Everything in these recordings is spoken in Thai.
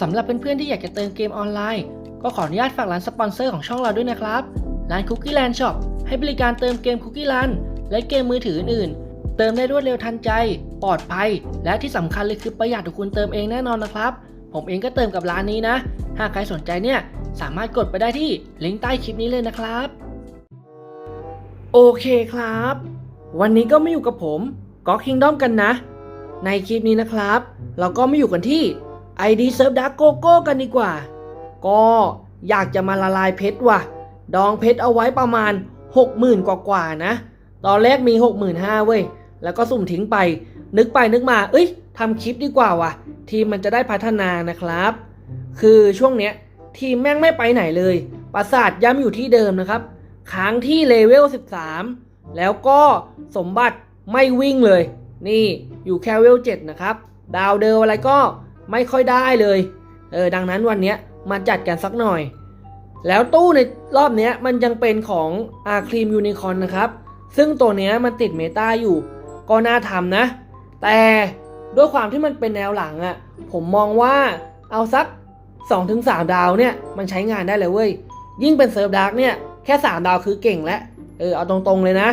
สำหรับเพื่อนๆที่อยากจะเติมเกมออนไลน์ ก็ขออนุญาตฝากร้านสปอนเซอร์ของช่องเราด้วยนะครับ ร้าน Cookie Land Shop ให้บริการเติมเกม Cookie Land และเกมมือถืออื่นๆ เติมได้รวดเร็วทันใจ ปลอดภัย และที่สำคัญเลยคือประหยัดกว่าคุณเติมเองแน่นอนนะครับ ผมเองก็เติมกับร้านนี้นะ หากใครสนใจเนี่ยสามารถกดไปได้ที่ลิงก์ใต้คลิปนี้เลยนะครับ โอเคครับ วันนี้ก็ไมาอยู่กับผมก็คิงด้อมกันนะ ในคลิปนี้นะครับ เราก็ไมาอยู่กันที่ ID Serve Dark Gogo กันดีกว่า ก็อยากจะมาละลายเพชรว่ะ ดองเพชรเอาไว้ประมาณ 60,000 กว่ากว่าๆนะ ตอนแรกมี 65,000เว้ย แล้วก็สุ่มทิ้งไป นึกไปนึกมา เอ้ยทำคลิปดีกว่าว่ะ ทีมมันจะได้พัฒนานะครับ คือช่วงเนี้ยทีมแม่งไม่ไปไหนเลย ปราสาทย้ำอยู่ที่เดิมนะครับ ค้างที่เลเวล 13 แล้วก็สมบัติไม่วิ่งเลย นี่อยู่แค่เลเวล 7 นะครับ ดาวเดิมอะไรก็ ไม่ค่อยได้เลยเออดังนั้นวันนี้มาจัดกันสักหน่อย แล้วตู้ในรอบนี้มันยังเป็นของอาครีมยูนิคอนนะครับ ซึ่งตัวนี้มันติดเมตาอยู่ ก็น่าทำนะ แต่ด้วยความที่มันเป็นแนวหลังอะ่ะผมมองว่าเอาสัก 2-3 ดาวเนี่ย มันใช้งานได้เลยเว้ย ยิ่งเป็นเซิร์ฟดาร์กเนี่ย แค่ 3 ดาวคือเก่งแล้ว เออ เอาตรงๆเลยนะ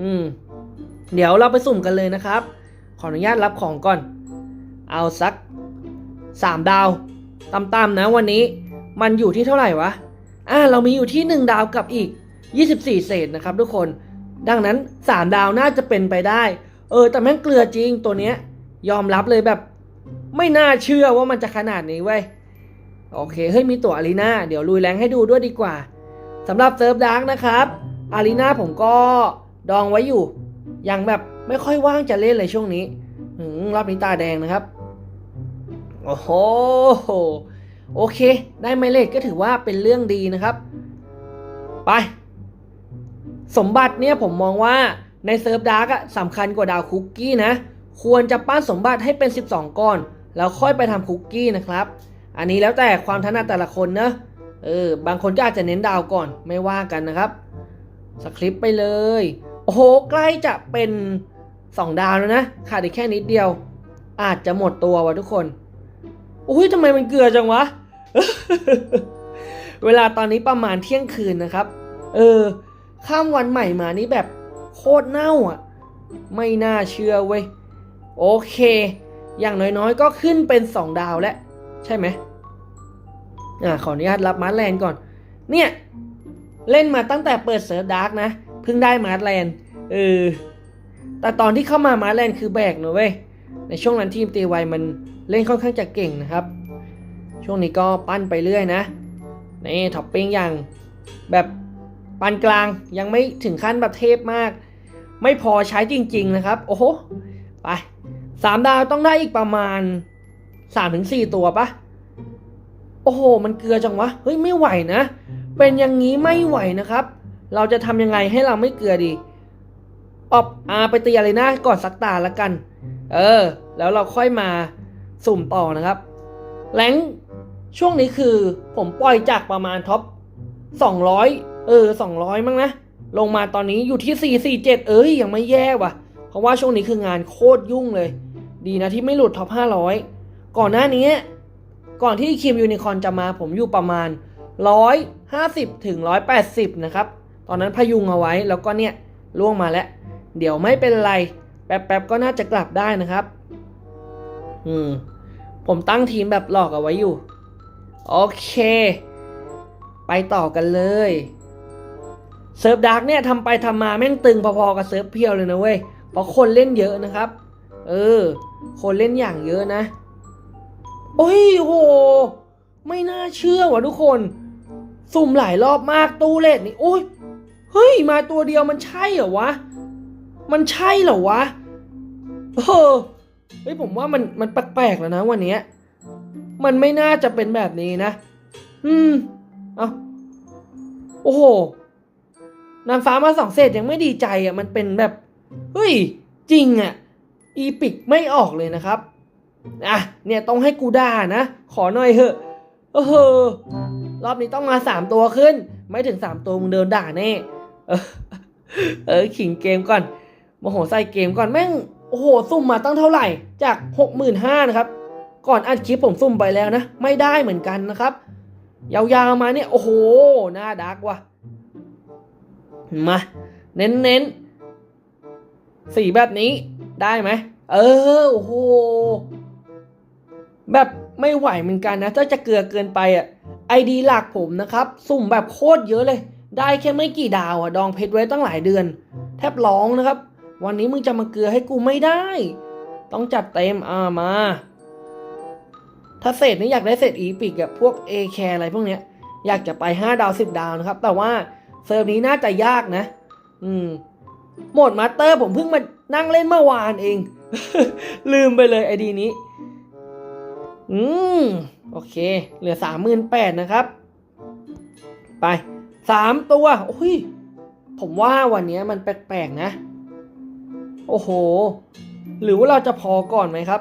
อืม เดี๋ยวเราไปสุ่มกันเลยนะครับ ขออนุญาตรับของก่อน เอาสัก 3 ดาวต่ำๆนะวันนี้มันอยู่ที่เท่าไหร่วะ อ่า เรามีอยู่ที่ 1 ดาวกับอีก 24 เศษนะครับทุกคน ดังนั้น 3 ดาวน่าจะเป็นไปได้ เออ แต่แม่งเกลือจริงตัวเนี้ย ยอมรับเลยแบบ ไม่น่าเชื่อว่ามันจะขนาดนี้เว้ย โอเค เฮ้ย มีตัวอารีนาเดี๋ยวลุยแรงให้ดูด้วยดีกว่าสำหรับเซิร์ฟดาร์กนะครับ อารีนาผมก็ดองไว้อยู่ ยังแบบไม่ค่อยว่างจะเล่นเลยช่วงนี้รอบนี้ตาแดงนะครับ โอ้โหโอเค ได้ไมเลทก็ถือว่าเป็นเรื่องดีนะครับ ไป สมบัติเนี่ยผมมองว่าในเซิร์ฟดาร์กอะสำคัญกว่าดาวคุกกี้นะ ควรจะปั้นสมบัติให้เป็น 12 ก้อน แล้วค่อยไปทำคุกกี้นะครับ อันนี้แล้วแต่ความถนัดแต่ละคนนะเออบางคนก็อาจจะเน้นดาวก่อนไม่ว่ากันนะครับสคริปต์ไปเลย โอ้โห ใกล้จะเป็น 2 ดาวแล้วนะ ขาดอีกแค่นิดเดียว อาจจะหมดตัววะทุกคน อุ้ยทำไมมันเกลือจังวะ เวลาตอนนี้ประมาณเที่ยงคืนนะครับ เออ ข้ามวันใหม่มานี่แบบโคตรเน่าอะ ไม่น่าเชื่อเว้ย โอเค อย่างน้อยๆ ก็ขึ้นเป็น 2 ดาวแล้ว ใช่ไหมอ่าขออนุญาตรับมาร์แลนก่อน เนี่ย เล่นมาตั้งแต่เปิดเซิร์ฟดาร์กนะ เพิ่งได้มาร์แลนเออ แต่ตอนที่เข้ามามาร์แลนคือแบกนะเว้ย ในช่วงนั้นทีมตีไวมัน เล่นค่อนข้างจะเก่งนะครับ ช่วงนี้ก็ปั้นไปเรื่อยนะนี่ท็อปปิ้งอย่างแบบปานกลางยังไม่ถึงขั้นแบบเทพมาก ไม่พอใช้จริง ๆ นะครับ โอ้โหไปสามดาวต้องได้อีกประมาณสามถึงสี่ตัวปะโอ้โห มันเกลือจังวะ เฮ้ย ไม่ไหวนะ เป็นอย่างนี้ไม่ไหวนะครับ เราจะทำยังไงให้เราไม่เกลือดีออบอาไปตีอะไรนะก่อนสักตาละกัน เออ แล้วเราค่อยมา สุ่มต่อนะครับแรงช่วงนี้คือผมปล่อยจากประมาณท็อป 200 เออ 200 มั้งนะ ลงมาตอนนี้อยู่ที่ 447 เอ้ย ยังไม่แย่ว่ะ เพราะว่าช่วงนี้คืองานโคตรยุ่งเลย ดีนะที่ไม่หลุดท็อป 500 ก่อนหน้านี้ ก่อนที่คิมยูนิคอนจะมาผมอยู่ประมาณ 150 ถึง 180 นะครับ ตอนนั้นพยุงเอาไว้แล้วก็เนี่ยล่วงมาแล้ว เดี๋ยวไม่เป็นไร แป๊บๆก็น่าจะกลับได้นะครับ อืม ผมตั้งทีมแบบหลอกเอาไว้อยู่ โอเค ไปต่อกันเลยเซิร์ฟดาร์กเนี่ยทำไปทำมาแม่งตึงพอๆกับเซิร์ฟเพียวเลยนะเว้ย เพราะคนเล่นเยอะนะครับ เออ คนเล่นอย่างเยอะนะ โอ้ยโห ไม่น่าเชื่อว่ะทุกคน สุ่มหลายรอบมากตู้เลดนี่ โอ้ย เฮ้ย มาตัวเดียวมันใช่เหรอวะ มันใช่เหรอวะ เออ เฮ้ยผมว่ามันมันแปลกๆแล้วนะวันนี้มันไม่น่าจะเป็นแบบนี้นะ อืม เอาโอ้โห นางฟ้ามาสองเศษยังไม่ดีใจอะ มันเป็นแบบ เฮ้ย จริงอะ อีปิกไม่ออกเลยนะครับ อะ เนี่ยต้องให้กูด่านะ ขอหน่อยเถอะเออรอบนี้ต้องมาสามตัวขึ้น ไม่ถึงสามตัวมึงเดินด่าแน่ เออเออขิงเกมก่อน โมโหใส่เกมก่อนแม่ง โอ้โหสุ่มมาตั้งเท่าไหร่จากหกหมื่นห้านะครับ ก่อนอัดคลิปผมซุ่มไปแล้วนะ ไม่ได้เหมือนกันนะครับ ยาวๆมาเนี่ย โอ้โหหน้าดักว่ะ มา เน้นๆ สีแบบนี้ได้ไหม เออ โอ้โห แบบไม่ไหวเหมือนกันนะ ถ้าจะเกลือเกินไปอะไอดีหลักผมนะครับสุ่มแบบโคตรเยอะเลย ได้แค่ไม่กี่ดาวอะ ดองเพชรไว้ตั้งหลายเดือน แทบร้องนะครับ วันนี้มึงจะมาเกลือให้กูไม่ได้ ต้องจัดเต็มอ่ามา ถ้าเศษนี่อยากได้เศษอีพิกอะพวก A แคร์อะไรพวกเนี้ย อยากจะไป 5 ดาว 10 ดาวนะครับ แต่ว่าเซิร์ฟนี้น่าจะยากนะ อืมโหมดมาสเตอร์ผมเพิ่งมานั่งเล่นเมื่อวานเอง ลืมไปเลยไอดีนี้ อืม โอเค เหลือ38,000นะครับ ไป3ตัว โอ้ย ผมว่าวันนี้มันแปลกๆนะ โอ้โห หรือว่าเราจะพอก่อนไหมครับ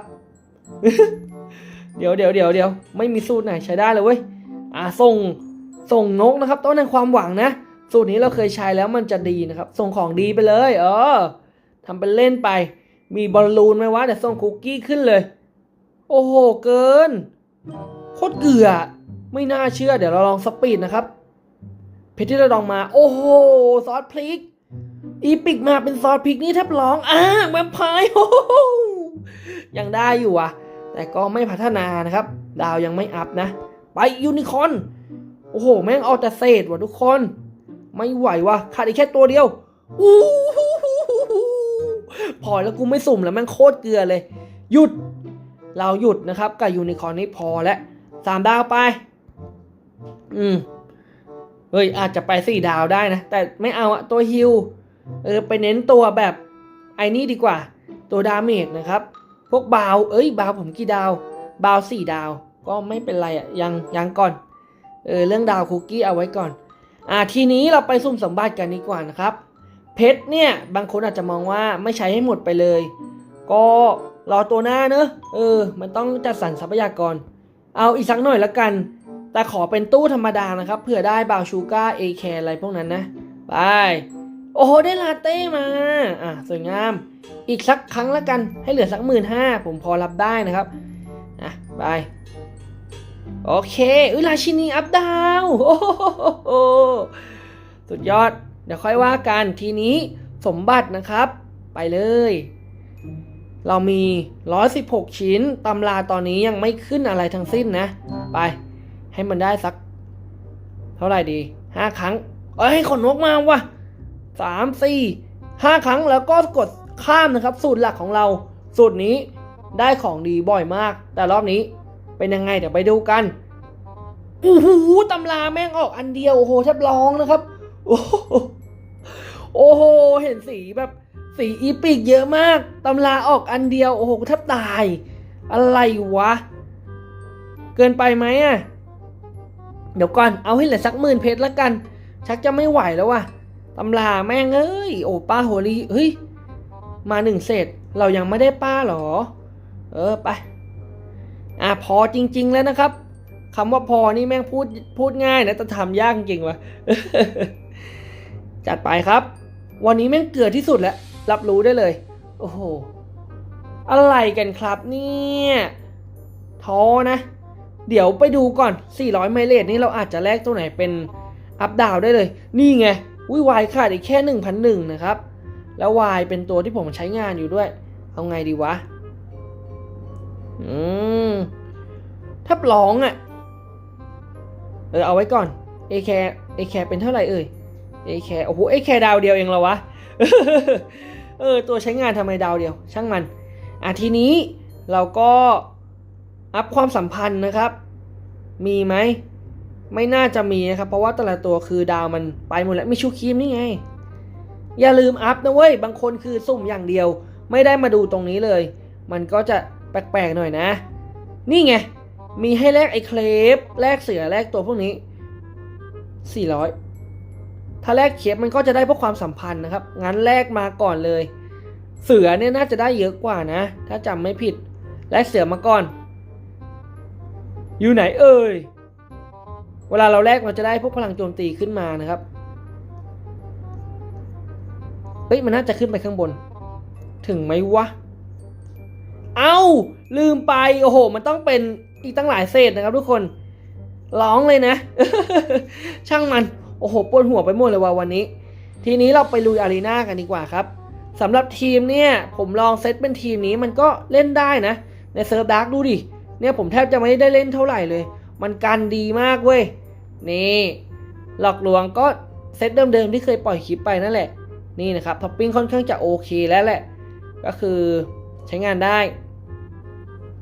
เดี๋ยวเดี๋ยวเดี๋ยวเดี๋ยวไม่มีสูตรไหนใช้ได้เลยเว้ย อ่าส่งส่งนกนะครับ ต้นแห่งความหวังนะ สูตรนี้เราเคยใช้แล้วมันจะดีนะครับ ส่งของดีไปเลย เออทำเป็นเล่นไป มีบอลลูนไหมวะเดี๋ยวส่งคุกกี้ขึ้นเลย โอ้โห เกิน โคตรเกลือ ไม่น่าเชื่อ เดี๋ยวเราลองสปีดนะครับ เพชรที่เราลองมา โอ้โห ซอสพริก อีปิกมาเป็นซอสพริกนี่แทบร้องอ่าแวมไพร์ยังได้อยู่อะ แต่ก็ไม่พัฒนานะครับ ดาวยังไม่อัพนะ ไปยูนิคอนโอ้โห แม่งเอาแต่เศษว่ะทุกคน ไม่ไหวว่ะขาดอีกแค่ตัวเดียวอู้พอแล้วกูไม่สุ่มแล้วแม่งโคตรเกลือเลย หยุด เราหยุดนะครับกับยูนิคอนนี้พอแล้วสามดาวไป อืมเฮ้ยอาจจะไปสี่ดาวได้นะ แต่ไม่เอาอะตัวฮิว เออไปเน้นตัวแบบไอ้นี่ดีกว่า ตัวดาเมจนะครับ พวกบาว เอ้ยบาวผมกี่ดาว บาวสี่ดาว ก็ไม่เป็นไรอะยังยังก่อน เออเรื่องดาวคุกกี้เอาไว้ก่อน อ่าทีนี้เราไปสุ่มสมบัติกันดีกว่านะครับ เพชรเนี่ยบางคนอาจจะมองว่าไม่ใช้ให้หมดไปเลย ก็รอตัวหน้าเนอะเออ มันต้องจัดสรรทรัพยากร เอาอีกสักหน่อยละกัน แต่ขอเป็นตู้ธรรมดานะครับเผื่อได้บาวชูการ์เอแคอะไรพวกนั้นนะ ไป โอ้โหได้ลาเต้มา อะสวยงาม อีกสักครั้งละกันให้เหลือสักหมื่นห้าผมพอรับได้นะครับ อะไปโอเคอุราชินีอัพดาวโอ้โหสุดยอด เดี๋ยวค่อยว่ากันทีนี้สมบัตินะครับ ไปเลย เรามี 116 ชิ้นตำราตอนนี้ยังไม่ขึ้นอะไรทั้งสิ้นนะ ไป ให้มันได้สัก เท่าไหร่ดี 5 ครั้ง เอ้ยขนนกมาว่ะ สามสี่ห้าครั้งแล้วก็กดข้ามนะครับ สูตรหลักของเรา สูตรนี้ได้ของดีบ่อยมาก แต่รอบนี้เป็นยังไงเดี๋ยวไปดูกันโอ้โหตำราแม่งออกอันเดียวโอ้โหแทบร้องนะครับ โอ้โหโอ้โหเห็นสีแบบสีอีปิกเยอะมาก ตำราออกอันเดียวโอ้โหแทบตาย อะไรวะ เกินไปไหมอะ เดี๋ยวก่อนเอาให้เหลือสักหมื่นเพชรละกัน ชักจะไม่ไหวแล้วว่ะ ตำราแม่งเอ้ย โอ้ป้าโฮลีเฮ้ย มาหนึ่งเศษเรายังไม่ได้ป้าหรอ เออไป อะพอจริง ๆ แล้วนะครับคำว่าพอนี่แม่งพูดพูดง่ายนะแต่ทำยากจริงวะจัดไปครับ วันนี้แม่งเกือที่สุดแล้ว รับรู้ได้เลย โอ้โห อะไรกันครับเนี่ยท้อนะ เดี๋ยวไปดูก่อน 400 ไมเลจนี่เราอาจจะแลกตัวไหนเป็นอัพดาวได้เลย นี่ไง วิวายขาดอีกแค่ 1,001นะครับ แล้ววายเป็นตัวที่ผมใช้งานอยู่ด้วย เอาไงดีวะ อืม ถ้าร้องอะ่ะ เออเอาไว้ก่อน A แค A แคเป็นเท่าไหร่เอ่ย A แคโอ้โห A แคดาวเดียวเองเหรอวะ เออ ตัวใช้งานทำไมดาวเดียว ช่างมัน อะทีนี้เราก็อัพความสัมพันธ์นะครับ มีไหม ไม่น่าจะมีนะครับ เพราะว่าแต่ละตัวคือดาวมันไปหมดแล้วมีชูครีมนี่ไง อย่าลืมอัพนะเว้ย บางคนคือสุ่มอย่างเดียว ไม่ได้มาดูตรงนี้เลย มันก็จะแปลกๆหน่อยนะ นี่ไง มีให้แลกไอ้เคลปแลกเสือแลกตัวพวกนี้ 400 ถ้าแลกเคปมันก็จะได้พวกความสัมพันธ์นะครับ งั้นแลกมาก่อนเลย เสือเนี่ยน่าจะได้เยอะกว่านะ ถ้าจำไม่ผิด แลกเสือมาก่อน อยู่ไหนเอ่ย เวลาเราแลกเราจะได้พวกพลังโจมตีขึ้นมานะครับ เฮ้ยมันน่าจะขึ้นไปข้างบน ถึงไหมวะ เอ้า ลืมไป โอ้โห มันต้องเป็นอีกตั้งหลายเศษนะครับทุกคน ร้องเลยนะ ช่างมัน โอ้โหปวดหัวไปหมดเลยว่ะวันนี้ ทีนี้เราไปลุยอารีนากันดีกว่าครับสำหรับทีมเนี่ย ผมลองเซตเป็นทีมนี้มันก็เล่นได้นะ ในเซิร์ฟดาร์กดูดิ เนี่ยผมแทบจะไม่ได้เล่นเท่าไหร่เลย มันกันดีมากเว้ย นี่หลอกลวงก็เซตเดิมๆที่เคยปล่อยคลิปไปนั่นแหละ นี่นะครับท็อปปิ้งค่อนข้างจะโอเคแล้วแหละ ก็คือใช้งานได้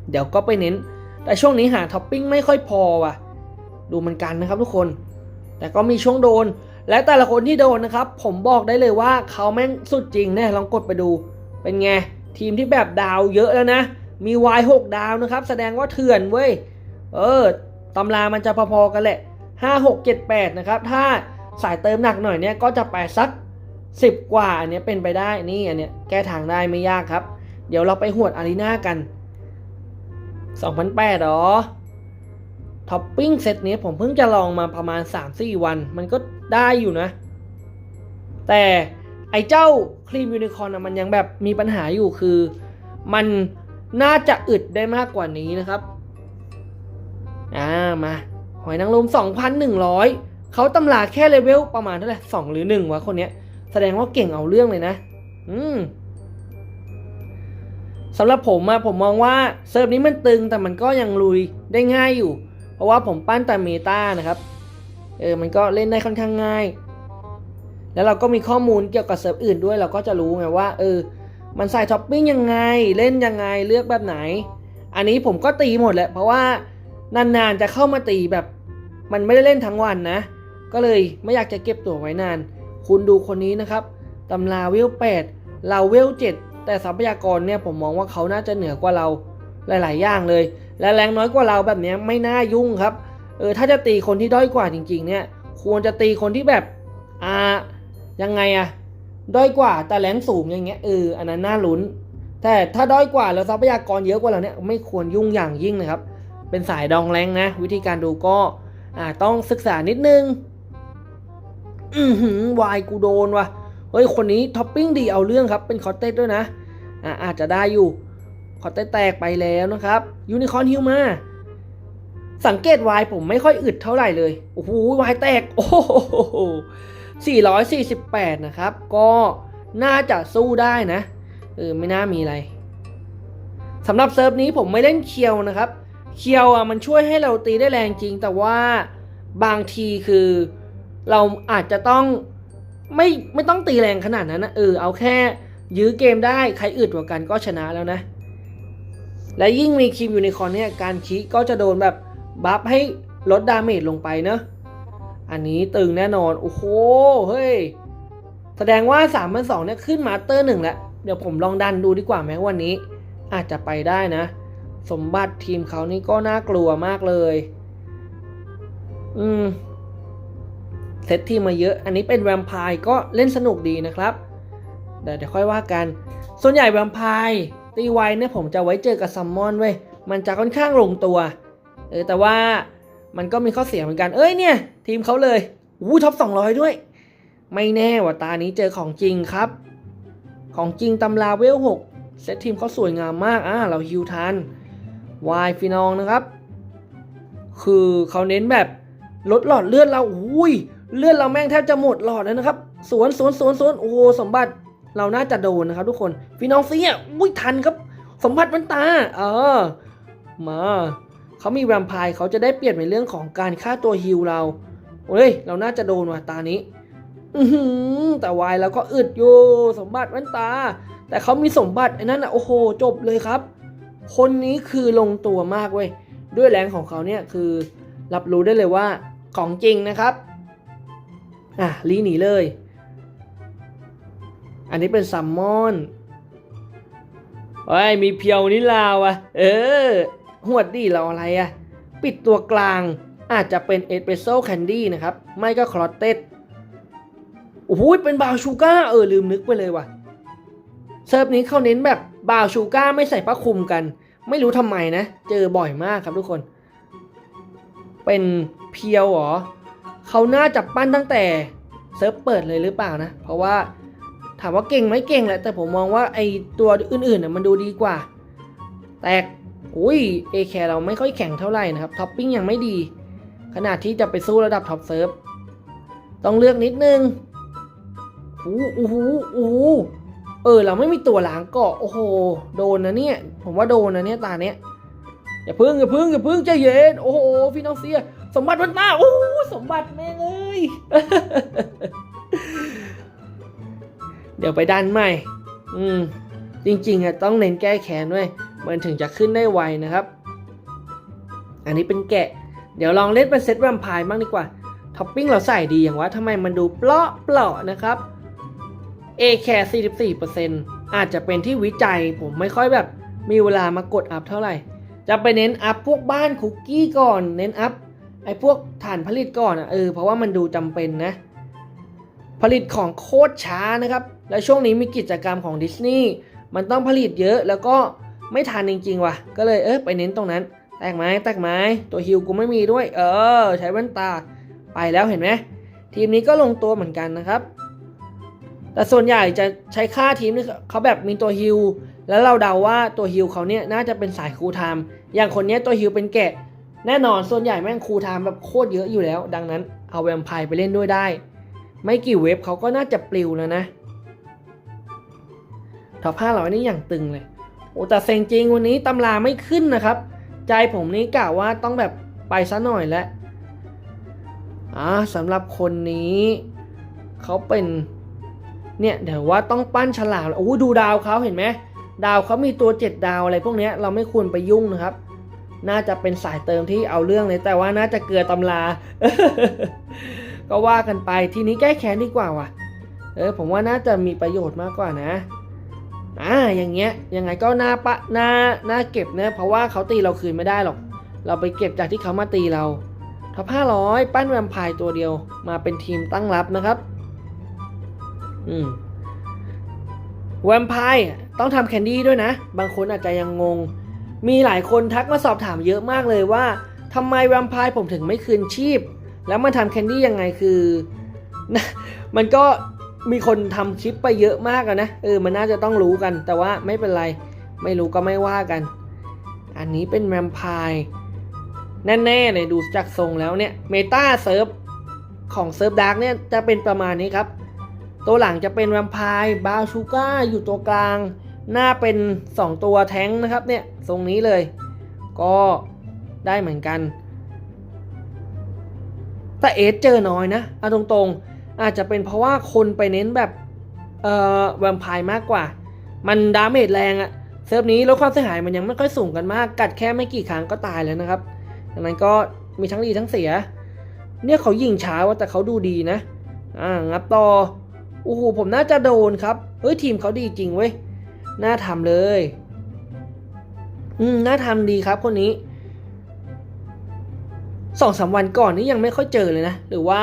เดี๋ยวก็ไปเน้น แต่ช่วงนี้หาท็อปปิ้งไม่ค่อยพอว่ะ ดูมันกันนะครับทุกคน แต่ก็มีช่วงโดน และแต่ละคนที่โดนนะครับ ผมบอกได้เลยว่าเขาแม่งสุดจริงแน่ลองกดไปดู เป็นไง ทีมที่แบบดาวเยอะแล้วนะ มี Y6 ดาวนะครับ แสดงว่าเถื่อนเว้ย เออตำรามันจะพอๆกันแหละ 5 6 7 8 นะครับ ถ้าสายเติมหนักหน่อยเนี่ยก็จะไปสัก 10 กว่าอันนี้เป็นไปได้นี่อันเนี้ยแก้ทางได้ไม่ยากครับ เดี๋ยวเราไปหวดอารีนากัน2008หรอท็อปปิ้งเซตนี้ผมเพิ่งจะลองมาประมาณ 3-4 วัน มันก็ได้อยู่นะ แต่ไอ้เจ้าครีมยูนิคอร์นมันยังแบบมีปัญหาอยู่คือ มันน่าจะอึดได้มากกว่านี้นะครับ อ่ามา หอยนางรม2,100เขาตำราแค่เลเวลประมาณเท่าไหร่2หรือ1วะคนเนี้ย แสดงว่าเก่งเอาเรื่องเลยนะ อืมสำหรับผมอะผมมองว่าเซิร์ฟนี้มันตึงแต่มันก็ยังลุยได้ง่ายอยู่ เพราะว่าผมปั้นแต่เมตานะครับเออมันก็เล่นได้ค่อนข้างง่าย แล้วเราก็มีข้อมูลเกี่ยวกับเซิร์ฟอื่นด้วยเราก็จะรู้ไงว่าเออ มันใส่ท็อปปิ้งยังไง เล่นยังไงเลือกแบบไหน อันนี้ผมก็ตีหมดแหละเพราะว่านานๆจะเข้ามาตีแบบ มันไม่ได้เล่นทั้งวันนะ ก็เลยไม่อยากจะเก็บตัวไว้นาน คุณดูคนนี้นะครับตำราเวล8เราเวล7แต่ทรัพยากรเนี่ยผมมองว่าเขาน่าจะเหนือกว่าเราหลาย ๆ อย่างเลย และแรงน้อยกว่าเราแบบนี้ไม่น่ายุ่งครับเออถ้าจะตีคนที่ด้อยกว่าจริง ๆ เนี่ย ควรจะตีคนที่แบบอ่ายังไงอะด้อยกว่าแต่แรงสูงอย่างเงี้ยเอออันนั้นน่าลุ้น แต่ถ้าด้อยกว่าแล้วทรัพยากรเยอะกว่าเราเนี่ยไม่ควรยุ่งอย่างยิ่งนะครับ เป็นสายดองแรงนะ วิธีการดูก็ อ่าต้องศึกษานิดนึง อือหือวายกูโดนว่ะ เฮ้ย คนนี้ท็อปปิ้งดีเอาเรื่องครับ เป็นคอเต้ด้วยนะ อ่าอาจจะได้อยู่ คอเต้แตกไปแล้วนะครับ ยูนิคอร์นฮิวมาสังเกตวายผมไม่ค่อยอึดเท่าไหร่เลย โอ้โหวายแตก โอ้โห448 นะครับ ก็น่าจะสู้ได้นะ เออ ไม่น่ามีอะไรสำหรับเซิร์ฟนี้ผมไม่เล่นเคียวนะครับ เคียวอะมันช่วยให้เราตีได้แรงจริง แต่ว่าบางทีคือเราอาจจะต้องไม่ไม่ต้องตีแรงขนาดนั้นนะเออเอาแค่ยื้อเกมได้ใครอึดกว่ากันก็ชนะแล้วนะ และยิ่งมีคิมยูนิคอร์นเนี่ยการคีก็จะโดนแบบบัฟให้ลดดาเมจลงไปเนอะอันนี้ตึงแน่นอน โอ้โหเฮ้ย แสดงว่า3ามพันสเนี่ยขึ้นมาสเตอร์หนึ่งแล้ว เดี๋ยวผมลองดันดูดีกว่าแม้วันนี้ อาจจะไปได้นะ สมบัติทีมเขานี่ก็น่ากลัวมากเลย อืม เซตทีมมาเยอะ อันนี้เป็นแวมไพร์ก็เล่นสนุกดีนะครับเดี๋ยวเดี๋ยวค่อยว่ากัน ส่วนใหญ่แวมไพร์ตีไวเนี่ยผมจะไว้เจอกับซัมมอนเว้ย มันจะค่อนข้างลงตัว เออแต่ว่ามันก็มีข้อเสียเหมือนกัน เอ้ยเนี่ย ทีมเขาเลยอู้ท็อป 200 ด้วย ไม่แน่ว่าตานี้เจอของจริงครับ ของจริงตำราเวล6เซตทีมเขาสวยงามมากอ่าเราฮิวทัน วายฟินองนะครับ คือเขาเน้นแบบลดหลอดเลือดเราอุ้ยเลือดเราแม่งแทบจะหมดหลอดแล้วนะครับ สวนสวนสวนสวนโอ้โหสมบัติเราน่าจะโดนนะครับ ทุกคนฟินองเซียอุ้ยทันครับ สมบัติมันตา เออ มาเขามีแวมไพร์เขาจะได้เปลี่ยนในเรื่องของการฆ่าตัวฮิวเราเฮ้ย เราน่าจะโดนว่ะตานี้อือแต่วายเราก็อึดอยู่สมบัติแว่นตา แต่เขามีสมบัติไอ้นั่นอะโอ้โห จบเลยครับ คนนี้คือลงตัวมากเว้ย ด้วยแรงของเขาเนี่ยคือรับรู้ได้เลยว่าของจริงนะครับ อะลีหนีเลย อันนี้เป็นซัมมอนเฮ้ยมีเพียวนิลาวะเออ หวดดีเราอะไรอะปิดตัวกลางอาจจะเป็นเอสเปรสโซ่แคนดี้นะครับ ไม่ก็คลอตเต็ดโอ้โหเป็นบาวชูก้าเออลืมนึกไปเลยว่ะ เซิร์ฟนี้เขาเน้นแบบบาวชูก้าไม่ใส่ผ้าคลุมกัน ไม่รู้ทำไมนะ เจอบ่อยมากครับทุกคน เป็นเพียวเหรอเขาน่าจะปั้นตั้งแต่เซิร์ฟเปิดเลยหรือเปล่านะ เพราะว่าถามว่าเก่งไหมเก่งแหละ แต่ผมมองว่าไอตัวอื่นๆน่ะมันดูดีกว่า แตกอุ้ยเอแคเราไม่ค่อยแข็งเท่าไหร่นะครับท็อปปิ้งยังไม่ดี ขนาดที่จะไปสู้ระดับท็อปเซิร์ฟต้องเลือกนิดนึงอู้โอ้โหโอ้โห เออ เราไม่มีตัวล้างเกาะโอ้โห โดนนะเนี่ย ผมว่าโดนนะเนี่ยตาเนี้ยอย่าพึ่งอย่าพึ่งอย่าพึ่งใจเย็น โอ้โหฟินอลเซีย สมบัติมันมาโอ้สมบัติแม่งเอ้ยเดี๋ยวไปดันใหม่ อืม จริงๆอะต้องเน้นแก้แค้นด้วยมันถึงจะขึ้นได้ไวนะครับ อันนี้เป็นแกะ เดี๋ยวลองเล่นเป็นเซตแวมไพร์บ้างดีกว่าท็อปปิ้งเราใส่ดีอย่างวะทำไมมันดูเปลาะเปลาะนะครับ A แค่44%อาจจะเป็นที่วิจัยผมไม่ค่อยแบบมีเวลามากดอัพเท่าไหร่ จะไปเน้นอัพพวกบ้านคุกกี้ก่อน เน้นอัพไอ้พวกฐานผลิตก่อนอะเออเพราะว่ามันดูจำเป็นนะ ผลิตของโคตรช้านะครับ แล้วช่วงนี้มีกิจกรรมของดิสนีย์มันต้องผลิตเยอะแล้วก็ไม่ทันจริง ๆ ว่ะ ก็เลยเออไปเน้นตรงนั้น แตกไหมแตกไหมตัวฮิวกูไม่มีด้วย เออ ใช้แว่นตาไปแล้วเห็นไหมทีมนี้ก็ลงตัวเหมือนกันนะครับ แต่ส่วนใหญ่จะใช้ค่าทีมนี่เขาแบบมีตัวฮิลแล้วเราเดาว่าตัวฮิลเขาเนี่ยน่าจะเป็นสายคูลไทม์อย่างคนนี้ตัวฮิลเป็นแกะ แน่นอนส่วนใหญ่แม่งคูลไทม์แบบโคตรเยอะอยู่แล้ว ดังนั้นเอาแวมไพร์ไปเล่นด้วยได้ ไม่กี่เว็บเขาก็น่าจะปลิวแล้วนะท็อปห้าเร้อยนี่อย่างตึงเลย โอ้แต่เซ็งจริงวันนี้ตำราไม่ขึ้นนะครับ ใจผมนี่กะว่าต้องแบบไปซะหน่อยแล้วอ่าสำหรับคนนี้เขาเป็น เนี่ยเดี๋ยวว่าต้องปั้นฉลามโอ้ดูดาวเขาเห็นไหมดาวเขามีตัวเจ็ดดาวอะไรพวกนี้เราไม่ควรไปยุ่งนะครับ น่าจะเป็นสายเติมที่เอาเรื่องเลยแต่ว่าน่าจะเกลือตำรา ก็ว่ากันไปทีนี้แก้แค้นดีกว่าว่ะ เออผมว่าน่าจะมีประโยชน์มากกว่านะอ่าอย่างเงี้ยยังไงก็น่าปะน่าน่าเก็บเนะเพราะว่าเขาตีเราคืนไม่ได้หรอก เราไปเก็บจากที่เขามาตีเราท็อปห้าร้อยปั้นแวมไพร์ตัวเดียวมาเป็นทีมตั้งรับนะครับ อืมแวมไพร์ต้องทำแคนดี้ด้วยนะ บางคนอาจจะยังงง มีหลายคนทักมาสอบถามเยอะมากเลยว่าทำไมแวมไพร์ผมถึงไม่คืนชีพ แล้วมันทำแคนดี้ยังไงคือ มันก็มีคนทำคลิปไปเยอะมากอะนะ เออ มันน่าจะต้องรู้กัน แต่ว่าไม่เป็นไร ไม่รู้ก็ไม่ว่ากัน อันนี้เป็นแวมไพร์แน่ๆเลยดูจากทรงแล้วเนี่ย เมตาเซิร์ฟของเซิร์ฟดาร์กเนี่ยจะเป็นประมาณนี้ครับ ตัวหลังจะเป็นแวมไพร์บาชูก้าอยู่ตัวกลาง หน้าเป็น 2 ตัวแท้งนะครับเนี่ยทรงนี้เลย ก็ได้เหมือนกัน แต่เอสเจอน้อยนะเอาตรงๆ อาจจะเป็นเพราะว่าคนไปเน้นแบบเอ่อแวมไพร์มากกว่า มันดาเมจแรงอะเซิร์ฟนี้ลดความเสียหายมันยังไม่ค่อยสูงกันมาก กัดแค่ไม่กี่ครั้งก็ตายแล้วนะครับดังนั้นก็มีทั้งดีทั้งเสีย เนี่ยเขายิงช้าว่าแต่เขาดูดีนะ อ่างับต่อ โอ้โหผมน่าจะโดนครับ เฮ้ยทีมเขาดีจริงเว้ย น่าทำเลย อืมน่าทำดีครับคนนี้สองสามวันก่อนนี่ยังไม่ค่อยเจอเลยนะ หรือว่า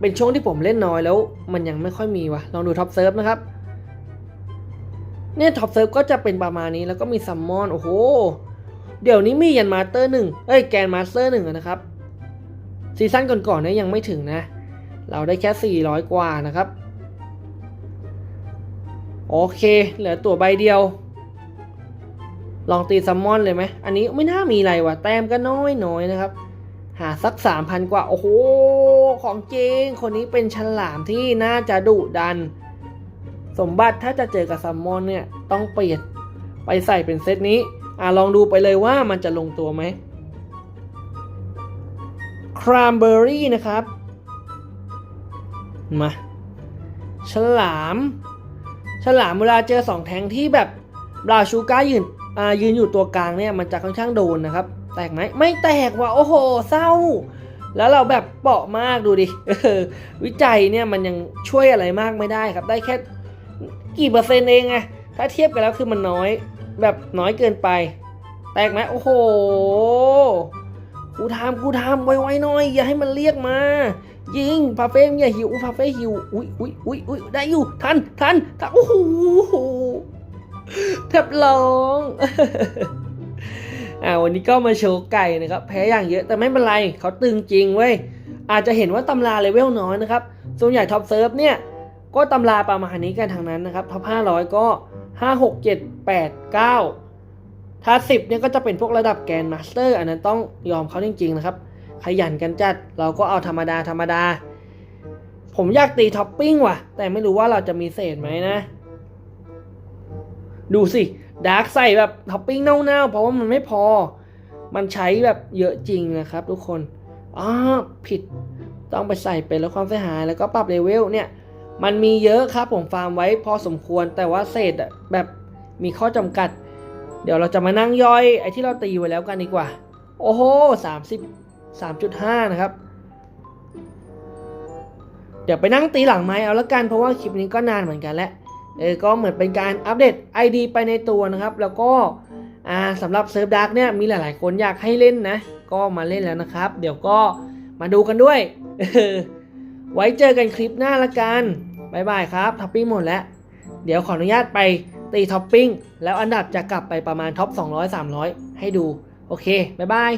เป็นช่วงที่ผมเล่นน้อยแล้ว มันยังไม่ค่อยมีวะลองดูท็อปเซิร์ฟนะครับ เนี่ยท็อปเซิร์ฟก็จะเป็นประมาณนี้แล้วก็มีซัมมอนโอ้โห เดี๋ยวนี้มียันมาสเตอร์หนึ่งเอ้ยแกนมาสเตอร์หนึ่งนะครับซีซั่นก่อนๆเนี่ยยังไม่ถึงนะ เราได้แค่ 400 กว่านะครับ โอเค เหลือตัวใบเดียว ลองตีซัมมอนเลยไหม อันนี้ไม่น่ามีอะไรว่ะ แต้มก็น้อยน้อยๆนะครับ หาสัก3,000กว่า โอ้โห ของจริง คนนี้เป็นฉลามที่น่าจะดุดัน สมบัติถ้าจะเจอกับซัมมอนเนี่ย ต้องเปลี่ยนไปใส่เป็นเซตนี้ อะลองดูไปเลยว่ามันจะลงตัวไหมครามเบอรี่นะครับ มา ฉลาม ฉลามเวลาเจอสองแทงที่แบบบราชูก้ายืนยืนอยู่ตัวกลางเนี่ยมันจะค่อนข้างโดนนะครับ แตกไหมไม่แตกว่ะโอ้โหเศร้า แล้วเราแบบเปราะมากดูดิวิจัยเนี่ยมันยังช่วยอะไรมากไม่ได้ครับ ได้แค่กี่เปอร์เซ็นต์เองไงถ้าเทียบกันแล้วคือมันน้อยแบบน้อยเกินไป แตกไหมโอ้โหกูทำกูทำไวๆหน่อย อย่าให้มันเรียกมา ยิงพาเฟ่อย่าหิวพาเฟ่หิวอุ้ยอุ้ยอุ้ยอุ้ยได้อยู่ทันทันทันโอ้โหแทบร้องอ่าวันนี้ก็มาโชว์ไก่นะครับแพ้อย่างเยอะแต่ไม่เป็นไรเขาตึงจริงเว้ยอาจจะเห็นว่าตำราเลเวลน้อยนะครับส่วนใหญ่ท็อปเซิร์ฟเนี่ยก็ตำราประมาณนี้กันทางนั้นนะครับท็อป500ก็5 6 7 8 9ถ้า10เนี่ยก็จะเป็นพวกระดับแกนมาสเตอร์ อันนั้นต้องยอมเขาจริงๆนะครับ ขยันกันจัด เราก็เอาธรรมดาธรรมดา ผมอยากตีท็อปปิ้งว่ะ แต่ไม่รู้ว่าเราจะมีเศษไหมนะ ดูสิดาร์กใส่แบบท็อปปิ้งเน่าๆ เพราะว่ามันไม่พอ มันใช้แบบเยอะจริงนะครับทุกคนอ๋อผิดต้องไปใส่เป็นลดความเสียหายแล้วก็ปรับเลเวลเนี่ย มันมีเยอะครับผมฟาร์มไว้พอสมควรแต่ว่าเศษแบบมีข้อจำกัด เดี๋ยวเราจะมานั่งย่อยไอ้ที่เราตีไว้แล้วกันดีกว่า โอ้โหสามสิบ สามจุดห้านะครับ เดี๋ยวไปนั่งตีหลังไม้เอาละกันเพราะว่าคลิปนี้ก็นานเหมือนกันแล้วเออก็เหมือนเป็นการอัปเดต ID ไปในตัวนะครับ แล้วก็อ่าสำหรับเซิร์ฟดาร์กเนี่ยมีหลายๆคนอยากให้เล่นนะ ก็มาเล่นแล้วนะครับ เดี๋ยวก็มาดูกันด้วย ไว้เจอกันคลิปหน้าละกันบายบายครับท็อปปิ้งหมดแล้ว เดี๋ยวขออนุญาตไปตีท็อปปิ้ง แล้วอันดับจะกลับไปประมาณท็อป 200-300 ให้ดู โอเคบายบาย